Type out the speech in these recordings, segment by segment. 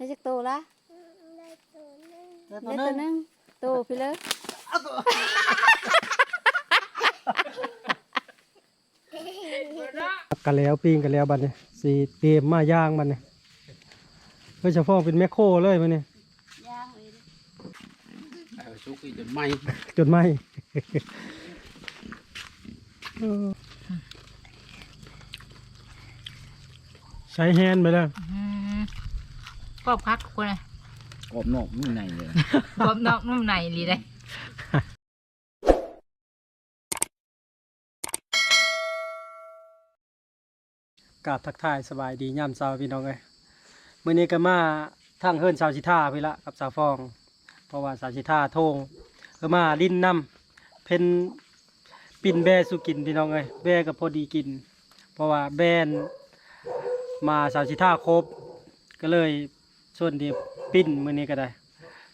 ได้จักโตละได้ตัวได้หนึตัวงหนึงโตพี่เลยกันแล้วปิ้งกันแล้วบัดนี้สีเตรียมมาย่างบัดนี้เพื่อจะฟ้องเป็นแมคโครเลยมันนี่ย่างเลยเออสุกอีกจนไหมจนไหม เออใช้แฮนด์ไปแล้ว อืม กรอบคักคนเลยกรอบนอกนุ่มในเลยกรอบนอกนุ่มในเลยได้กราบทักทายสบายดีย่ำเช้าพี่น้องเลยมื้อนี้ก็มาทางเฮิรนสาวชิท่าพี่ละกับสาวฟอง เพราะว่าสาวชิท่าโทงก็มาลิ้นน้ำเพิ่นปิ่นแบสุกินพี่น้องเลยแบก็พอดีกิน เพราะว่าแบนมาสาวชิท่าครบ ก็เลย ส่วนเดียวปิ้นมื้อนี้ก็ได้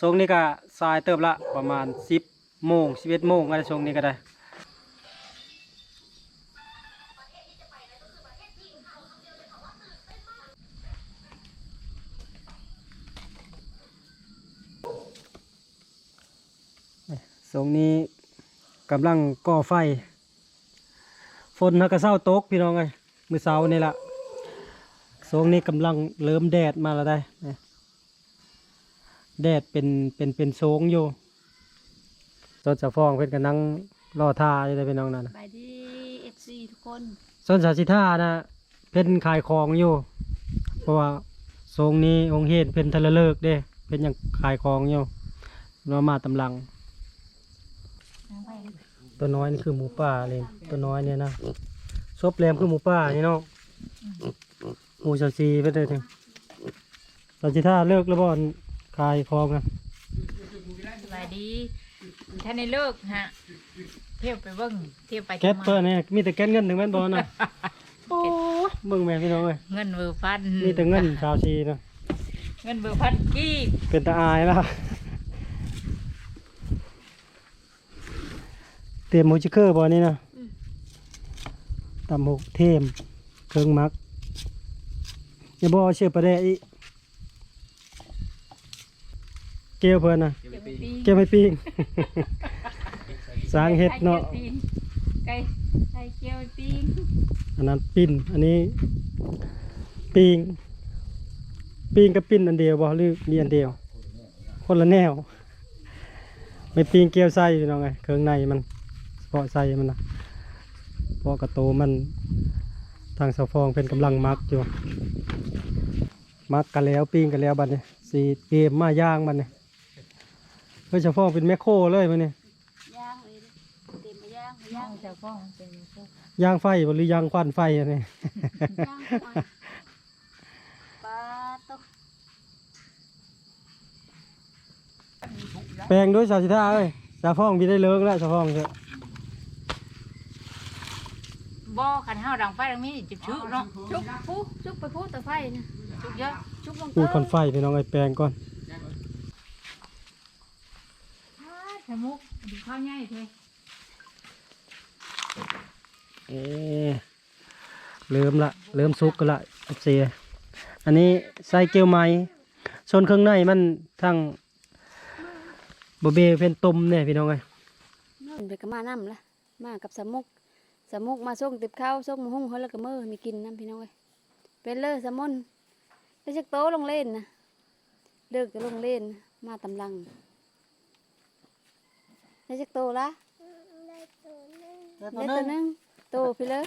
ทรงนี้ก็สายเติบละประมาณ 10โมง11โมงอะไรทรงนี้ก็ได้สงนี้กำลังก่อไฟ ฝนนักกระเซ้าตกพี่น้องไงมือเสานี่ละสงนี้กำลังเริ่มแดดมาแล้วได้ แดดเป็นเป็นเป็นโซงอยู่ส่วนสะฟองเพื่อนก็นั่งรอท่าอยู่เลยพี่น้องนั่นน่ะ ไปดีเอฟซีทุกคนส่วนสาสิท่านะเพิ่นขายของอยู่ เพราะว่าทรงนี้องค์เฮดเป็นทะเลเลิกเด้เป็นอย่างขายของอยู่เรามาตำลังตัวน้อยนี่คือหมูป่าเลยตัวน้อยเนี่ยนะซบแรมคือหมูป่านี่เนาะหมูชาซีไปเลยถึงสาสิท่าเลิกแล้วบอน ขายของนะสบายดีท่านในเลิกฮะเที่ยวไปเบิ้งเที่ยวไปแก๊สมาเปิดเนี่ยมีแต่แก๊สเงินถึงแม่นบอลนะโอ้ยเบิ่งแม่พี่น้องเลยเงินเบอร์พันมีแต่เงินชาวชีนะเงินเบอร์พันกี้เป็นตาอายละเตรียมหมูชิคเกอร์บอนี่นะตำหกเทมเครื่องมักอย่าบอกว่าเชื่อประเดะอี เกลียวเพิ่นนะเก็บไว้ปีเกลียวไม่ปิ้งสร้างเห็ดเนาะ ไก่ไก่เกียวตีนอันนั้นปิ้น อันนี้ปิ้งปิ้งกับปิ้นอันเดียวบ่หรือมีอันเดียว คนละแนว ไม่ปิ้งเกลียวไส้พี่น้องไงเครื่องในมันเฉพาะไส้มันนะเพราะกระโตมันทางสะฟองเป็นกำลังมักอยู่ มักกันแล้วปิ้งกันแล้วบัดนี้สีเตรียมมาย่างบัดนี้ เพื่อสะฟองเป็นแมคโครเลยมันนี่ย่างเลยเต็มไปย่างไปย่าย่างงจะฟ้องเป็นพวกย่างไฟบ่หรือย่างควันไฟอันนี้ ย่างไปปลาตกแปลงด้วยสาวสิท่าเอ้ยสาวฟองมีได้เลิกแล้วสาวฟองเถอะบ่อขันห้าดังไฟดังนี้จุดชื่อเนาะชุบพูชุบไปพูแต่ไฟนะจุดเยอะชุบลงพูดควันไฟพี่น้องไอ้แปลงก่อน สมุกดูข้าวง่ายเถอะเอ๊ะเริ่มละเริ่มสุกกันละเสียอันนี้ใส่เกลียวไม้ส่วนเครื่องในมันทั้งบะเบเป็นต้มเนี่ยพี่น้องไอ้ยไปกับมาน้ำละมากับสมุกสมุกมาส่งติบข้าวส่งมาหุ้งเขาแล้วก็มือมีกินน้ำพี่น้องเอ้ยเป็นเลยสมุนไปจักโตลงเล่นนะเลิกก็ลงเล่นมาตำลัง ได้จักโตละได้ได้ตัวหนึงโตพี่เลย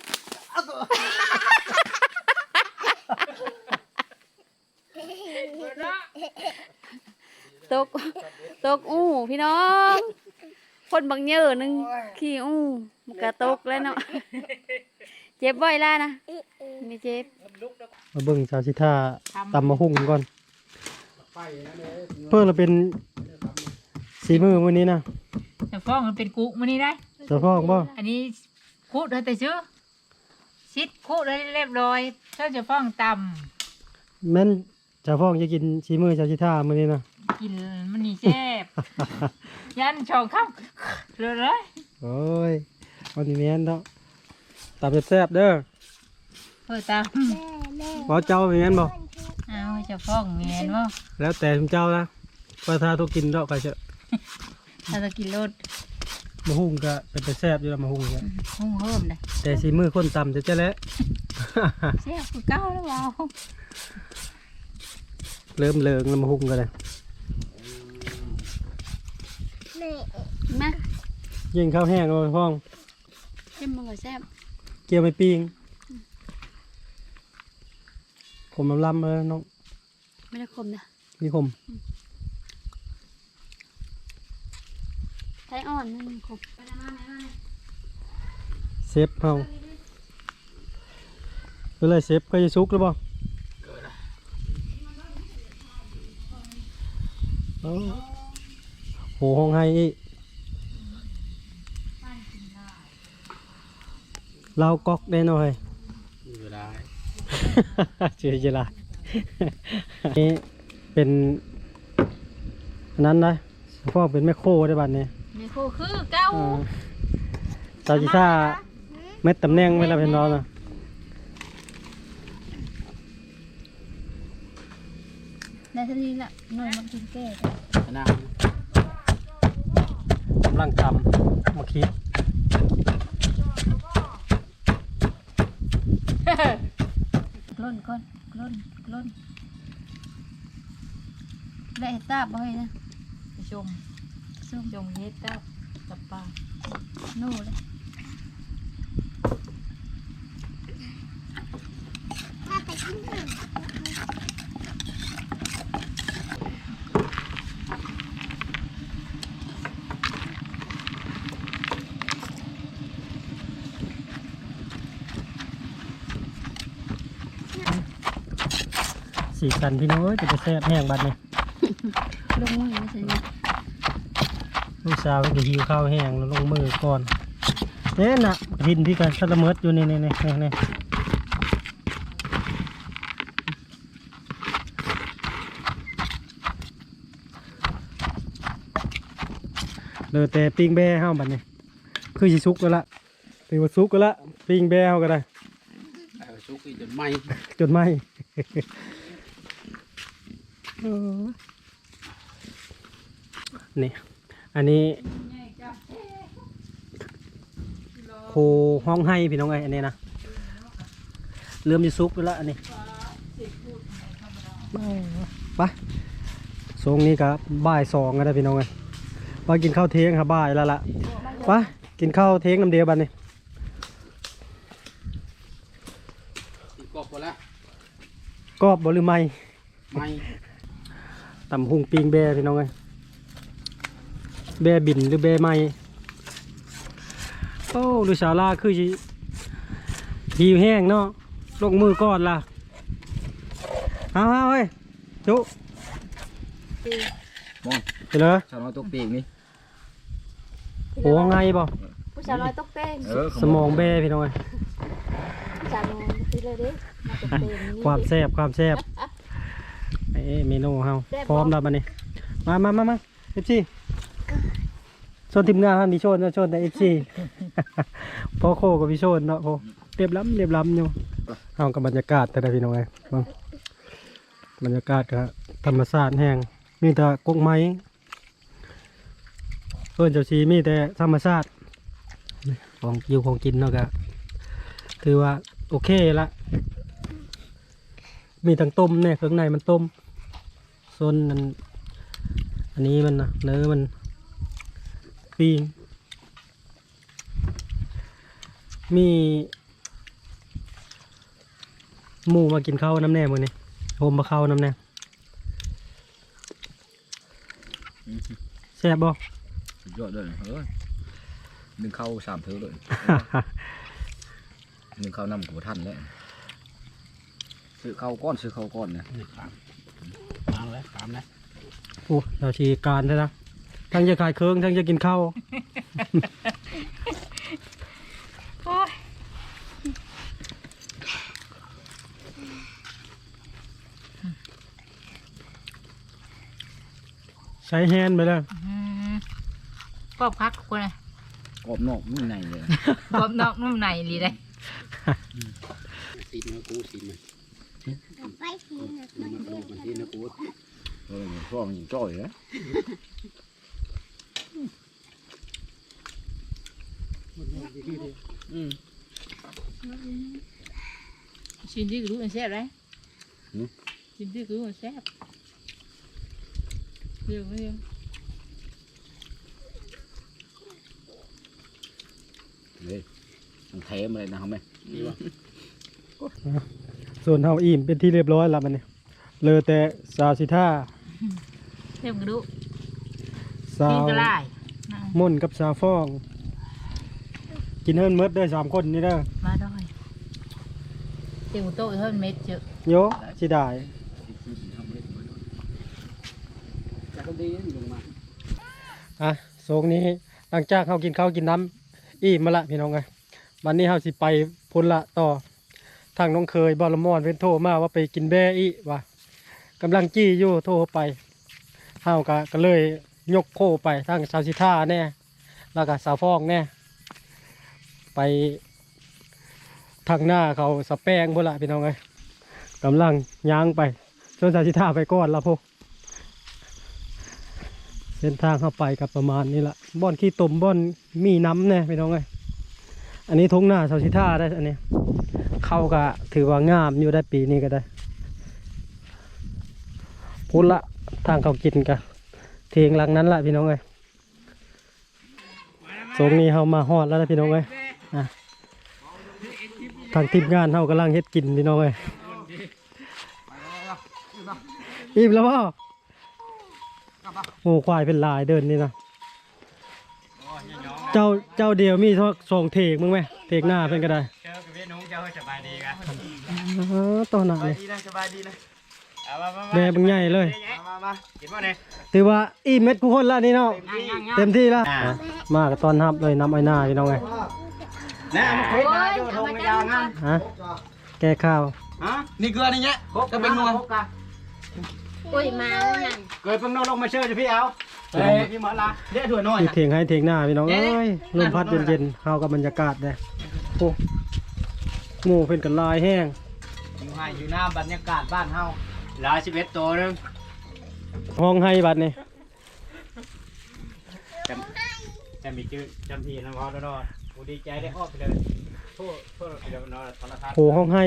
ตกตกอู้พี่น้อง คนบางเยอะหนึงขี้อู้มันก็ตกแล้วเนาะเจ็บบ่อยล่ะนะไม่เจ็บ มาเบิ่งสาวสิท่าตำมาหุ่งก่อน เพื่อเราเป็นสีมือวันนี้นะ จะฟ้องมันเป็นกุมันนี่ได้สาวฟองบ่อันนี้คูดให้แต่ชื่อชิดคูดให้เรียบร้อยเท่าจะฟ้องตแม่นสาวฟองจะกินสีมือสาวสิท่ามื้อนี้นะำกินมันนี่แซ่บยันชองข้ามเลยเลยโอ้ยเอาดีแม่นเนาะตำแซ่บๆเด้อเพื่อตามบ่เจ้าเป็นแม่นบ่ฮเอาให้เจะฟ้องเมียนว่าแล้วแต่คุณเจ้านะว่าถ้าทุกกินดอกก็จะ ถ้าจะกินรสมาหุงก็เป็นแต่แซ่บอยู่แล้วมาหุงเนี่ยหุ้งเพิ่มเลยแต่สีมือคนต่ำจะจะแล้ว แซ่บคือเก้าแล้วเปล่าเริ่มเลิงแล้วมาหุงกันเลยมายิงข้าวแห้งเอาไปพ้องจิ้มมันก็แซ่บเกี่ยวไม่ปิ้งผมลำลำๆเออน้องไม่ได้คมนะนี่ผม ไทยอ่อนนั่นคมเซฟเฮาเป็นไรเซฟก็จะซุกหรือเปล่าโอ้โหห้องให้อีกเราก๊อกได้หน่อยเวลาเจอเจลานี่เป็นอันนั้นนะพ่อเป็นแม่โคได้บัดนี้ นี่คือคือเก้าอ่าซาจิซ่าเม็ดตำแหน่งเวลาเป็นร้อนอะได้ทันทีละหน่อยมันกินแก้หน้ากำลังทำมาคิดกล้นก้นกล้นกล้นได้เห็ดตาบบ่อยนะไปชม ส้มชมเฮ็ดเก้ากับปลาโน่เลยสีสันพี่น้องเอ้ยจะไปแซ่บแห้งบัดนี้ลงมือไม่ใช่นี่ ลูกสาวจะหิวข้าวแห้งแล้วลงมือก่อนเอ๊ะน่ะหินพี่กันสะละเมิดอยู่นี่นี่นี่นี่นเหลยแต่ปิ้งแบ่เฮาบัดนี้คือสิสุกแล้วละถือว่าสุกแล้วละปิ้งแบ่เฮาก็ได้ไอ้ชุกจะไหมจนไหมนี่ อันนี้โคห้องให้พี่น้องไงอันนี้นะเริ่มจะซุกแล้วอันนี้ไปทรงนี้กับบ่ายสองก็ได้พี่น้องไงไปกินข้าวเที่ยงครับบ่ายแล้วล่ะไปกินข้าวเที่ยงน้ำเดียวบันนี้ติดกบหมดแล้วกรอบบหรือไม่ไม่ตำหุงปิงแบพี่น้องเอ้ย แบบินหรือแบไม้โอ้ดูสาลาคือสิหิวแห้งเนาะลงมือก่อนล่ะเอาเอาเฮ้ยจุมองไปเลยชาวน้อยตกปีกนี่โอ้ไงบ่ผู้ชายน้อยตกเต้นเออสมองแบพี่น้องเอ้ยผู้ชายน้อยคิดเลยดิมาตกเต้นนี่ความแซ่บความแซ่บเอ้เมนูเฮาแซ่บบ่พร้อมแล้วบัดนี้มามามามาเอฟซี ชนทีมงานท่านมีโชนนะโชนแต่เอฟซีพ่อโคกับพี่โชนเนาะโอ้เรียบล้ำเรียบล้ำอยู่เอากับบรรยากาศแต่ละพี่น้องไงบ้างบรรยากาศก็ธรรมชาติแห้งมีแต่กงไม้เพื่อนเจ้าชีมีแต่ธรรมชาติของอยู่ของกินเนาะก็ถือว่าโอเคละมีทั้งต้มเนี่ยเครื่องในมันต้มส่วนอันอันนี้มันนะเนื้อมัน ปิ้งมีหมูมากินข้าวน้ำแน่มือนี่โฮมมาข้าวน้ำแน่แซ่บบ่สุดยอดเลยเออหนึ่งเข้าสามเท่าเลยหนึ่งเข้านำกับท่านแล้วซื้อเข้าวก้อนซื้อเข้าวก้อนนะตามแล้วตามแล้วโอ้เราชีการใช่ไหม ทั้งจะขายเครื่องทั้งจะกินข้าวโอ้ยใช้แฮนด์ไปเลยอืมกรอบคักกูเลยกรอบนอกนุ่มในเลยกรอบนอกนุ่มในลีเลยสีมันกูสีมันไปทีนะมันเรียกกันเออช่วงยิงจ้อยนะ ชินที่รู้มันแซ่บไรชินที่รู้มันแซ่บเรื่องไม่เรื่องเฮ้ยมันเทมเลยนะครับแม่ส่วนเฮาอิ่มเป็นที่เรียบร้อยแล้วมันนี่เหลอแต่สาวสิท่าเรื่องกระดูกสากินวกระไรม่นกับสาวฟอง กินเฮิรนเมดเด้อสามคนนี่เด้อมาดอยเต็มโต๊ะเท่าเม็ดเจอะโยสิได้จากคนดีลงมาอะโศกนี้หลังจากเฮากินข้าวกินน้ำอิ่มมาละพี่น้องไงวันนี้เฮาสิไปพุ่นละต่อทางน้องเคยบอลมอนเพิ่นโทรมาว่าไปกินแบ่อีว่ะกำลังจี้อยู่โทรไปเฮาก็ก็เลยยกโคไปทางสาวสิท่าแน่แล้วก็สาวฟองแน่ ไปทางหน้าเขาสแปงพุ่ละพี่น้องไงกำลังย่างไปส่วนสาวสิท่าไปก่อนละพวกเส้นทางเข้าไปกับประมาณนี้ละบ่อนขี้ตมบ่อนมีน้ำแน่พี่น้องเอ้ยอันนี้ทงหน้าสาชิท่าได้อันนี้เข้าก็ถือว่างามอยู่ได้ปีนี้ก็ได้พุละทางเขากินกันเทียงหลังนั้นละพี่น้องเอ้ยสงนี้เขามาฮอดแล้วนะพี่น้องเอ้ยอะ ทางทีมงานเขากำลังเฮ็ดกินพี่น้องเอ้ยอิ่มแล้วพ่อโอ้ควายเป็นลายเดินนี่นะเจ้าเจ้าเดียวมีสองเทกมึงไหมเทกหน้าเป็นก็ได้เจอกับพี่นุ้งเจ้าสบายดีกันอ๋อตัวหนาสบายเลยดีนะสบายดีนะเอามามามาแม่บึงใหญ่เลยมามามากินมาเนี่ยถือว่าอีเม็ดกูคนละนี่เนาะเต็มที่เต็มที่แล้วอ่ามากับตอนทับเลยน้ำไอ้หน้าพี่น้องไง นะเอามาคุยนะอยู่ทงไม่ยาวงั้นฮะแก้ข้าวฮะนี่เกลือนี่เนี้ยก็เป็นนัวอุ้ยมาแล้วนั่นเกลือเพิ่งนลงมาเชื่อจะพี่เอาเฮ้ยพี่หมอละเดี๋ยวถั่วน้อยมีนะเถียงให้เถียงหน้าพี่น้องเอ้ยลมพัดเย็นๆเข้ากับบรรยากาศเลยโอ้หมูเป็นกันลายแห้งอยู่ให้อยู่หน้าบรรยากาศบ้านเฮาหลายสิบเอ็ดตัวนึงห้องให้บัดนี่จะมีชื่อจำทีนะพ่อแล้วเนาะกู ดีใจได้ออกไปเลยโทษโทษไปเลยเนาะโทรทัศน์โหห้องให้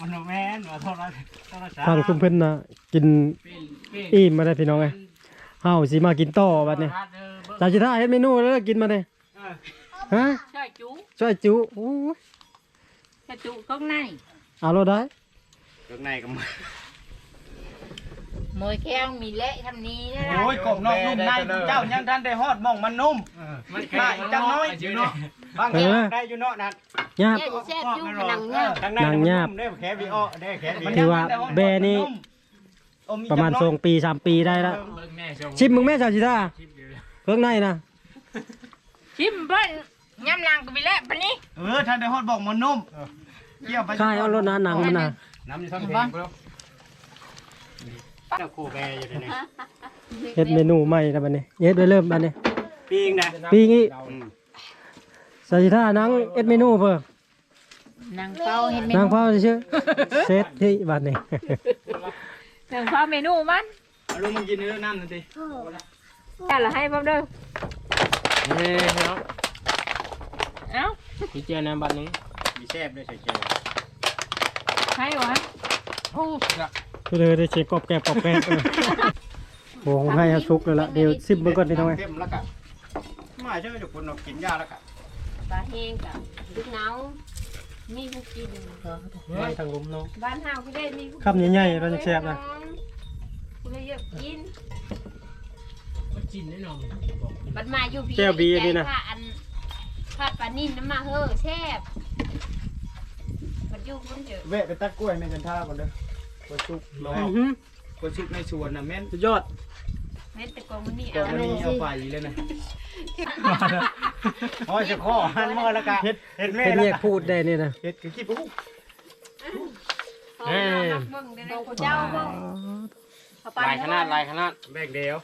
มันแม่นว่าโทรทัศน์โทรศัพท์ทางซุ่มเพิ่นนะกินเป็นเป็นอิ่มมาได้พี่น้องไงเฮาสิมากินต่อบัดนี้สาวจิท่าเฮ็ดเมนูแล้วกินมาเลยฮะใช่จุช่วยจุโอ้ยใช่จุข้างในเอาเราได้ เครื่องในก็มา มวยแข้งมีเละทำนี้นะโอ้ยกบนอกนุ่มในเจ้ายังทันได้ฮอดมองมันนุ่มมันแข็งจังน้อยอยู่เนาะบางทีได้อยู่เนาะนั่นยาบ เนี่ยจะแซ่บจุ้งหนังเนี่ย ทางในมันนุ่มได้แค่วีโอได้แค่วีถือว่าแบร์นี่ ประมาณสองปีสามปีได้แล้วชิมมึงแม่สาวจิท่าเครื่องในนะชิมเบิ้ลยำลังกับมีเละปะนี้เออทันได้ฮอดบอกมันนุ่มเกี่ยวไปค่ายเอารถนะหนังมันนะน้ำอยู่ทั้งเพลงครับ เจ้าคู่แบร์อยู่ที่นี่เฮ็ดเมนูใหม่นะบัดนี้เฮ็ดไว้เริ่มบัดนี้ปีงนะปีงี้อืมสาวจิท่านังเฮ็ดเมนูเพิ่มนางเป้าเห็นเมนางนูเฝ้าซื่อๆเซตที่บัดนี้ นางเป้าเมนูมันเอาลูกมึงกินเนื้อน้ำหน่อยดิแต่ละให้พ่อมเด้อนี่เนาะเอ้าพี่เจียนะบัดนี้มีแซ่บด้วยใส่เจลให้วะโอ้ ก็เลยได้เช็คกรอบแกรบกรอบแกรบเออโอ้ให้เอาซุกเลยละเดี๋ยวซิมเบิ่งก่อนพี่น้องเอ้ยเต็มแล้วกันมาเชื่อจะคนเรากินยาแล้วกันปลาแห้งกับลูกเนามีผู้กินไว้ทางลุมเนาะบ้านเฮาก็ได้มีผู้คำใหญ่ๆเราจะแซ่บนะผู้เลยเยอะกินกินแน่นอนบัดมาอยู่พี่แก้วบีอันนี้นะค่าอันค่าปลานิ่มน้ำมาเฮ้อแซ่บบัดอยู่คนเยอะ เวะไปตัดกล้วยในกันท่าก่อนเด้อ ก๋วยซุปรออื้อหือก๋วยซุปในสวนน่ะแม่นสุดยอดแม่นแต่กองมันนี่ก็เอามันเลยนี่เอาไปเลยนะโอ้ยจะข้อหันมือแล้วกันเฮ็ดเฮ็ดแม่เป็นแล้วเรียกกันพูดได้นี่นะเฮ็ดคือขี้ปุ๊บเออนักเบิ่งได้เลยเจ้าเบิ่งเอาไปลายขนาดลายขนาดแบกเดียว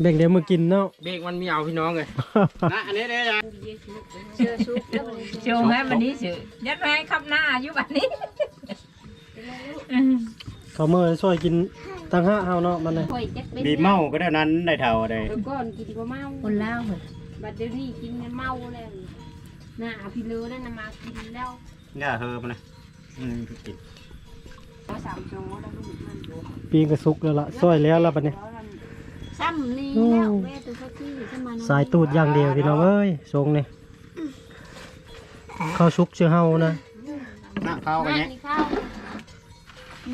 แบ่งเดี๋ยวมือกินเนาะ เบรกมันมีเอาพี่น้องเลยนะอันนี้เด้อ เชื่อซุปแล้วมันโชว์ให้วันนี้สิยัดไว้ให้ขับหน้าอยู่บัดนี้ เขาเมื่อช่วยกินตั้งห้าเฮาเนาะมันเลยข่อยจักเป็นบีบเมาก็ได้นั้นได้เท่าได้เดี๋ยวก่อนกินก็เมาคนเล่าเหรอบัดเดี๋ยวนี้กินกันเมาแล้วหน้าพี่เลือนั่นน่ะมากินแล้วเนี่ยเธอมาเลยอืมกินเอาสามจงแล้วลูกมันอยู่ปีกระสุกแล้วล่ะช่วยแล้วล่ะบัดนี้ ซ้ำนี่แล้วแม่ตัวเขาที่สมาสายตูดอย่างเดียวพี่น้องเอ้ยทรงนี่ข้าวชุกเชื่อเฮานะหน้าเข้ากันนั่เนี้ย นี่ข้าว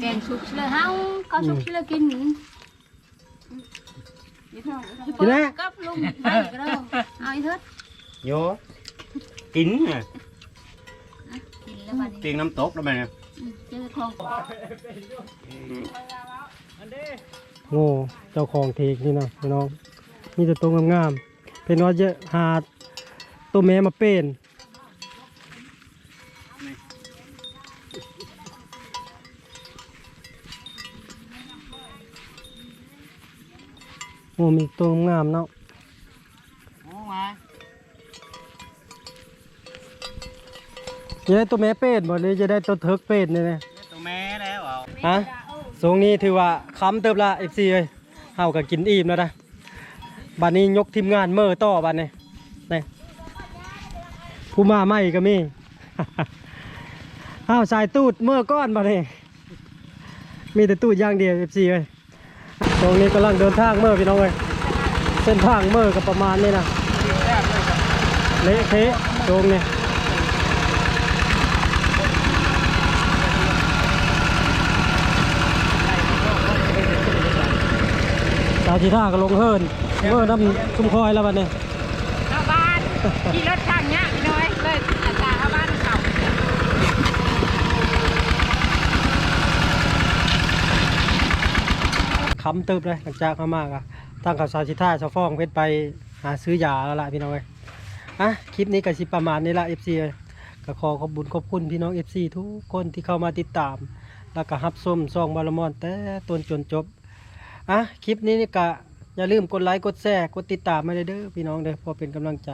แกงซุปเชื่อเฮาก็ซุปเชื่อกินกินนะกับลุงไปก็ได้เอาอีเถิดโยกินไงกินแล้วบัดนี้เตียงน้ำตกแล้วไหมเนี่ยเจอของโง่เจ้าของเทกนี่นะพี่น้องมีแต่ตัวงามๆเป็นว่าจะหาตัวแม่มาเป็น โอ้มีตัวงามเนาะโอ้มาจะได้ตัวแม่เป็ดบ่หรือจะได้ตัวเทิกเป็ดเนี่ยนะตัวแม่แล้วเอาฮะทรงนี้ถือว่าค้ำเติบละ FC เอ้ยเฮาก็กินอิ่มแล้วนะบัดนี้ยกทีมงานเมื่อต่อบัดนี้นี่ผู้มาใหม่ก็มีเฮาสายตูดเมื่อก้อนบัดนี้มีแต่ตูดอย่างเดียว FC เอ้ย ตรงนี้กำลังเดินทางเมื่อพี่น้องเอ้ยเส้นทางเมื่อก็ประมาณนี้นะเละเทะตรงนี้สาวชีท่าก็ลงเฮิรนเฮิรนน้ำชุมคอยแล้วบัดนี้เข้าบ้านขี่รถทางเนี้ยเลยอาจารย์เข้าบ้านเขา ค้ำเติบเลยหลังจากเขามากอะตั้งกับสาชีท่าชาวฟ้องเพชรไปหาซื้อยาแล้วล่ะพี่น้องเอ้ยอะคลิปนี้ก็สิประมาณนี้ละเอ้ยก็ขอขอบคุญขอบคุณพี่น้อง FC ทุกคนที่เข้ามาติดตาม แล้วก็ฮับส้มซองบาลมอนแต่ต้นจนจบอะคลิปนี้นี่ก็อย่าลืมกดไลค์กดแชร์กดติดตามมาเด้อพี่น้องเด้อเพื่อเป็นกำลังใจ